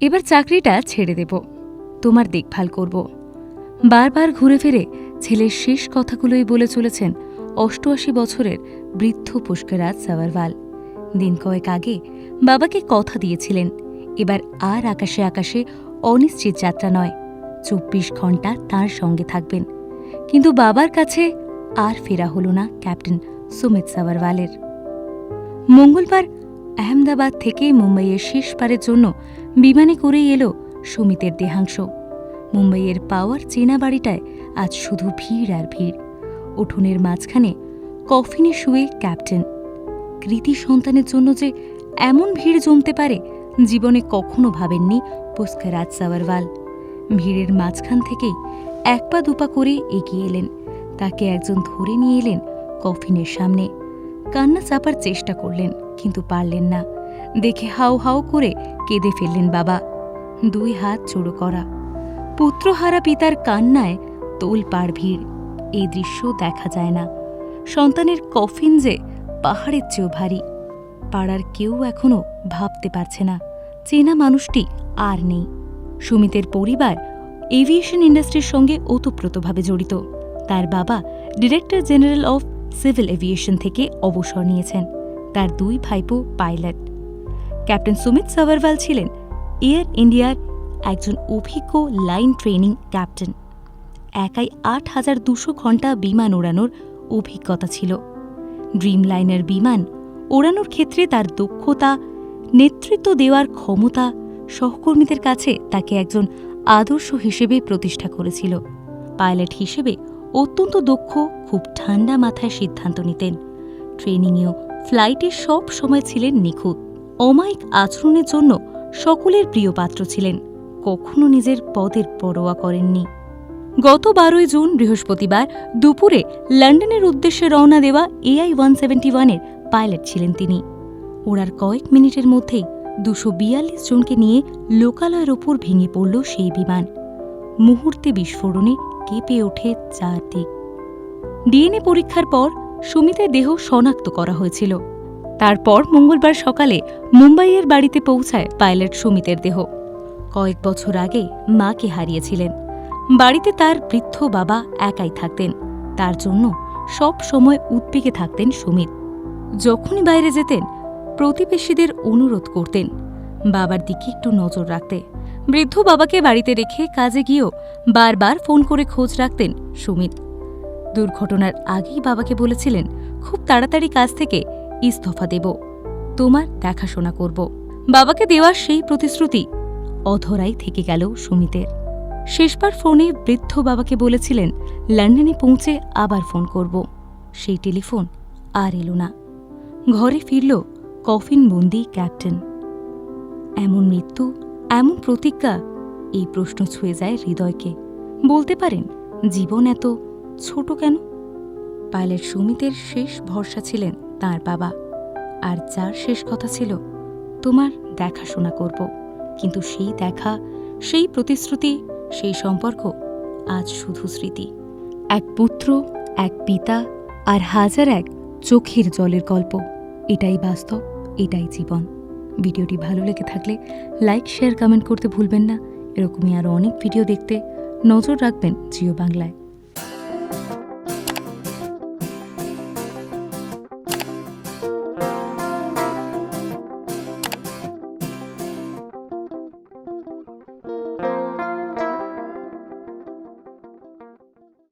এবার চাকরিটা ছেড়ে দেব। তোমার দেখভাল করব। বারবার ঘুরে ফিরে ছেলের শেষ কথাগুলোই বলে চলেছেন অষ্টআশি বছরের বৃদ্ধ পুষ্করাজ সাভারওয়াল। দিন কয়েক আগে বাবাকে কথা দিয়েছিলেন, এবার আর আকাশে আকাশে অনিশ্চিত যাত্রা নয়, চব্বিশ ঘণ্টা তার সঙ্গে থাকবেন। কিন্তু বাবার কাছে আর ফেরা হল না ক্যাপ্টেন সুমিত সাভারওয়ালের। মঙ্গলবার আহমেদাবাদ থেকে মুম্বাইয়ের শেষ পারের জন্য বিমানে করেই এলো সুমিতের দেহাংশ। মুম্বাইয়ের পাওয়ার চেনা বাড়িটায় আজ শুধু ভিড় আর ভিড়। উঠোনের মাঝখানে কফিনে শুয়ে ক্যাপ্টেন। কৃতি সন্তানের জন্য যে এমন ভিড় জমতে পারে, জীবনে কখনো ভাবেননি পুষ্করাজ সাভারওয়াল ভিড়ের মাঝখান থেকেই এক পা দুপা করে এগিয়ে এলেন। তাকে একজন ধরে নিয়ে এলেন কফিনের সামনে। কান্না চাপার চেষ্টা করলেন। কিন্তু পারলেন না। দেখে হাউ হাউ করে কেঁদে ফেললেন বাবা। দুই হাত জোড়ো করা। পুত্রহারা পিতার কান্নায় তোল পার ভিড়। এই দৃশ্য দেখা যায় না। সন্তানের কফিন যে পাহাড়ের চেয়েও ভারী। পাড়ার কেউ এখনও ভাবতে পারছে না। চেনা মানুষটি আর নেই। সুমিতের পরিবার এভিয়েশন ইন্ডাস্ট্রির সঙ্গে ওতপ্রোতভাবে জড়িত। তার বাবা director general of civil aviation থেকে অবসর নিয়েছেন। তার দুই ভাইপো পাইলট। ক্যাপ্টেন সুমিত সাভারওয়াল ছিলেন এয়ার ইন্ডিয়ার একজন অভিজ্ঞ লাইন ট্রেনিং ক্যাপ্টেন। একাই আট হাজার দুশো ঘণ্টা বিমান ওড়ানোর অভিজ্ঞতা ছিল। ড্রিম লাইনার বিমান ওড়ানোর ক্ষেত্রে তার দক্ষতা, নেতৃত্ব দেওয়ার ক্ষমতা সহকর্মীদের কাছে তাকে একজন আদর্শ হিসেবে প্রতিষ্ঠা করেছিল। পাইলট হিসেবে অত্যন্ত দক্ষ, খুব ঠান্ডা মাথায় সিদ্ধান্ত নিতেন। ট্রেনিংয়েও ফ্লাইটে সব সময় ছিলেন নিখুঁত। অমায়িক আচরণের জন্য সকলের প্রিয় পাত্র ছিলেন। কখনো নিজের পদের পরোয়া করেননি। গত বারোই জুন বৃহস্পতিবার দুপুরে লন্ডনের উদ্দেশ্যে রওনা দেওয়া এআই ওয়ান সেভেন্টি ওয়ানের পাইলট ছিলেন তিনি। ওড়ার কয়েক মিনিটের মধ্যেই দুশো বিয়াল্লিশ জনকে নিয়ে লোকালয়ের ওপর ভেঙে পড়ল সেই বিমান। মুহূর্তে বিস্ফোরণে কেঁপে ওঠে চারদিক। ডিএনএ পরীক্ষার পর সুমিতের দেহ শনাক্ত করা হয়েছিল। তারপর মঙ্গলবার সকালে মুম্বাইয়ের বাড়িতে পৌঁছায় পাইলট সুমিতের দেহ। কয়েক বছর আগে মাকে হারিয়েছিলেন। বাড়িতে তার বৃদ্ধ বাবা একাই থাকতেন। তার জন্য সব সময় উদ্বেগে থাকতেন সুমিত। যখনই বাইরে যেতেন, প্রতিবেশীদের অনুরোধ করতেন বাবার দিকে একটু নজর রাখতে। বৃদ্ধ বাবাকে বাড়িতে রেখে কাজে গিয়েও বারবার ফোন করে খোঁজ রাখতেন সুমিত। দুর্ঘটনার আগেই বাবাকে বলেছিলেন, খুব তাড়াতাড়ি কাজ থেকে ইস্তফা দেব। তোমার দেখাশোনা করব। বাবাকে দেওয়ার সেই প্রতিশ্রুতি অধরাই থেকে গেল সুমিতের। শেষবার ফোনে বৃদ্ধ বাবাকে বলেছিলেন, লন্ডনে পৌঁছে আবার ফোন করব। সেই টেলিফোন আর এলো না। ঘরে ফিরল কফিনবন্দি ক্যাপ্টেন। এমন মৃত্যু, এমন প্রতিজ্ঞা? এই প্রশ্ন ছুঁয়ে যায় হৃদয়কে। বলতে পারেন, জীবন এত ছোট কেন? পাইলট সুমিতের শেষ ভরসা ছিলেন তার বাবা। আর যার শেষ কথা ছিল, তোমার দেখাশোনা করব। কিন্তু সেই দেখা, সেই প্রতিশ্রুতি, সেই সম্পর্ক আজ শুধু স্মৃতি। এক পুত্র, এক পিতা, আর হাজার এক চোখের জলের গল্প। এটাই বাস্তব, এটাই জীবন। ভিডিওটি ভালো লেগে থাকলে লাইক, শেয়ার, কমেন্ট করতে ভুলবেন না। এরকমই আরও অনেক ভিডিও দেখতে নজর রাখবেন জিও বাংলায়।